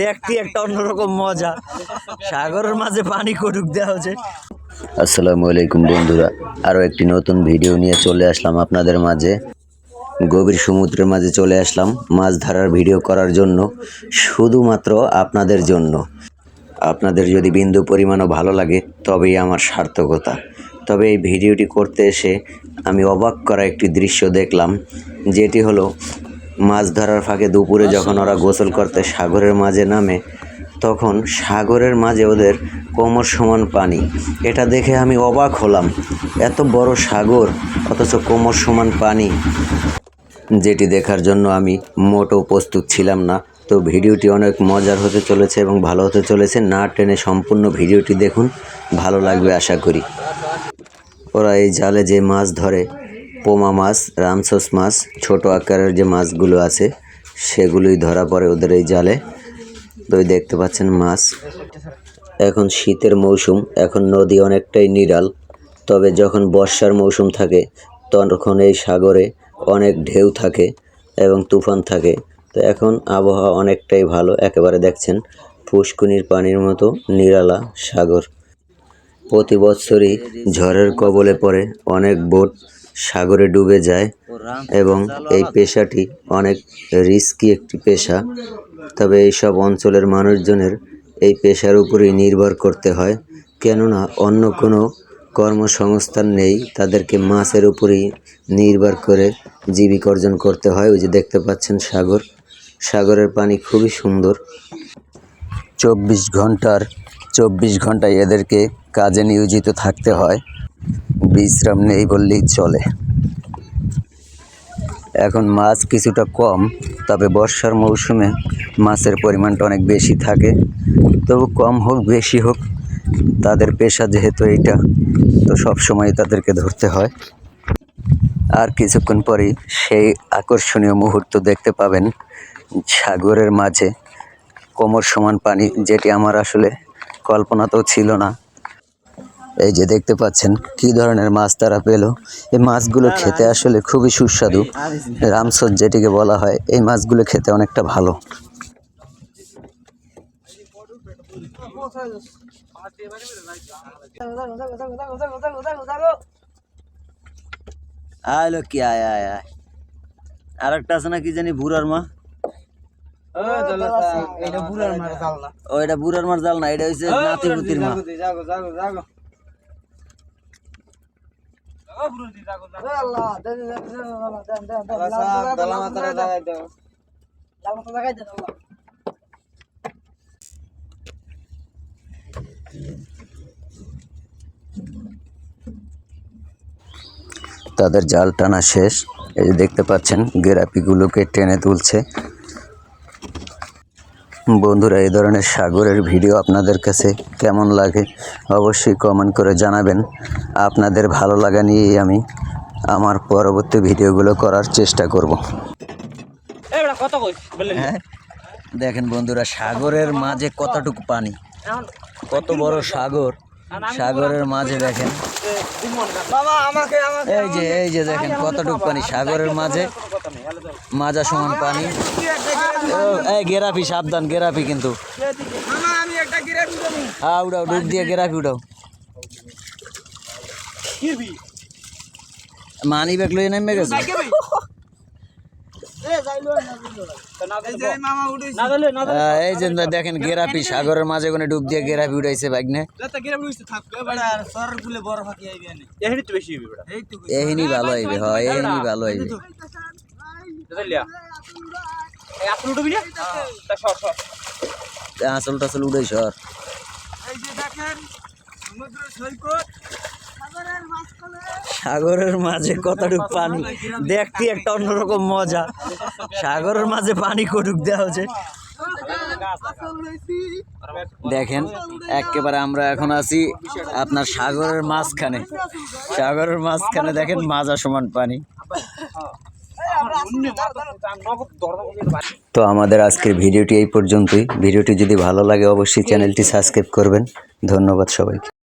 দেখতে একটা অন্যরকম মজা। সাগরের মাঝে পানি কটুক দেওয়া হচ্ছে আসসালামু আলাইকুম বন্ধুরা আরও একটি নতুন ভিডিও নিয়ে চলে আসলাম আপনাদের মাঝে। গভীর সমুদ্রের মাঝে চলে আসলাম মাছ ধরার ভিডিও করার জন্য, শুধুমাত্র আপনাদের জন্য। আপনাদের যদি বিন্দু পরিমাণও ভালো লাগে, তবেই আমার সার্থকতা। তবে এই ভিডিওটি করতে এসে আমি অবাক করা একটি দৃশ্য দেখলাম, যেটি হলো মাছ ধরার ফাঁকে দুপুরে যখন ওরা গোসল করতে সাগরের মাঝে নামে, তখন সাগরের মাঝে ওদের কোমর সমান পানি। এটা দেখে আমি অবাক হলাম। এত বড় সাগর, অথচ কোমর সমান পানি। যেটি দেখার জন্য আমি মোটেও প্রস্তুত ছিলাম না। তো ভিডিওটি অনেক মজার হতে চলেছে এবং ভালো হতে চলেছে। না টেনে সম্পূর্ণ ভিডিওটি দেখুন। ভালো লাগবে আশা করি। ওরা এই জালে যে মাছ ধরে পোমা মাছ, রামসস মাছ, ছোট আকারের যে মাছগুলো আছে, সেগুলোই ধরা পড়ে ওদের এই জালে। তো দেখতে পাচ্ছেন মাছ। এখন শীতের মৌসুম, এখন নদী অনেকটাই নিরাল। তবে যখন বর্ষার মৌসুম থাকে, তখন এই সাগরে অনেক ঢেউ থাকে এবং তুফান থাকে। তো এখন আবহাওয়া অনেকটাই ভালো, একেবারে দেখছেন পুষ্কুনির পানির মতো নিরালা সাগর। প্রতি বছরই ঝড়ের কবলে পড়ে অনেক বোট সাগরে ডুবে যায় এবং এই পেশাটি অনেক রিস্কি একটি পেশা। তবে এইসব অঞ্চলের মানুষজনের এই পেশার উপরেই নির্ভর করতে হয়। কেননা অন্য কোনো কর্মসংস্থান নেই তাদেরকে মাছের উপরেই নির্ভর করে জীবিকা অর্জন করতে হয়। ওই যে দেখতে পাচ্ছেন সাগর। সাগরের পানি খুবই সুন্দর। চব্বিশ ঘণ্টার চব্বিশ ঘন্টায় এদেরকে কাজে নিয়োজিত থাকতে হয়। বিশ্রাম নেই বললেই চলে। এখন মাছ কিছুটা কম, তবে বর্ষার মৌসুমে মাছের পরিমাণটা অনেক বেশি থাকে। তবু কম হোক, বেশি হোক, তাদের পেশা যেহেতু এইটা, তো সব সময় তাদেরকে ধরতে হয়। আর কিছুক্ষণ পরেই সেই আকর্ষণীয় মুহূর্ত দেখতে পাবেন সাগরের মাঝে কোমর সমান পানি, যেটি আমার আসলে কল্পনাতেও ছিল না। এই যে দেখতে পাচ্ছেন কি ধরনের মাছ তারা পেল। এই মাছগুলো খেতে আসলে খুবই সুস্বাদু। রামসদ যেটিকে বলা হয় এই মাছগুলো খেতে অনেকটা ভালো। আয় কি আয় আয় আয়। আর একটা আছে না কি জানি বুড়ার মা? ও এটা বুড়ার মার জাল না। এটা হচ্ছে নাতিপুতির মা। তাদের জাল টানা শেষ। এই যে দেখতে পাচ্ছেন গেরাপিগুলোকে টেনে তুলছে। বন্ধুরা এই ধরনের সাগরের ভিডিও আপনাদের কাছে কেমন লাগে অবশ্যই কমেন্ট করে জানাবেন। আপনাদের ভালো লাগা নিয়েই আমি আমার পরবর্তী ভিডিওগুলো করার চেষ্টা করব। হ্যাঁ? দেখেন বন্ধুরা সাগরের মাঝে কতটুকু পানি? কত বড় সাগর? সাগরের মাঝে দেখেন। এই যে এই যে দেখেন কতটুকু পানি সাগরের মাঝে? মাজা সমান পানি। গেরাপি সাবধান গেরাপি কিন্তু। হ্যাঁ উঠাও ডুব দিয়ে গেরাপি উঠাও মানি ব্যাগ লইয়ে নেমে গেছে। আহ, এই যে দেখেন গেরাপি সাগরের মাঝে কোনে ডুব দিয়ে গেরাপি উঠাইছে বাইক নে এহিনি ভালো হইবে হয় এহিনি ভালো হইবে আসল টাসল উড়াই সর। সাগরের মাঝে কতটুকু পানি? দেখতে একটা অন্যরকম মজা। সাগরের মাঝে পানি কটুক দেওয়া হচ্ছে দেখেন একেবারে আমরা এখন আছি আপনার সাগরের মাঝখানে। সাগরের মাঝখানে দেখেন মাজা সমান পানি। তো আমাদের আজকের ভিডিওটি এই পর্যন্তই। ভিডিওটি যদি ভালো লাগে অবশ্যই চ্যানেলটি সাবস্ক্রাইব করবেন। ধন্যবাদ সবাইকে।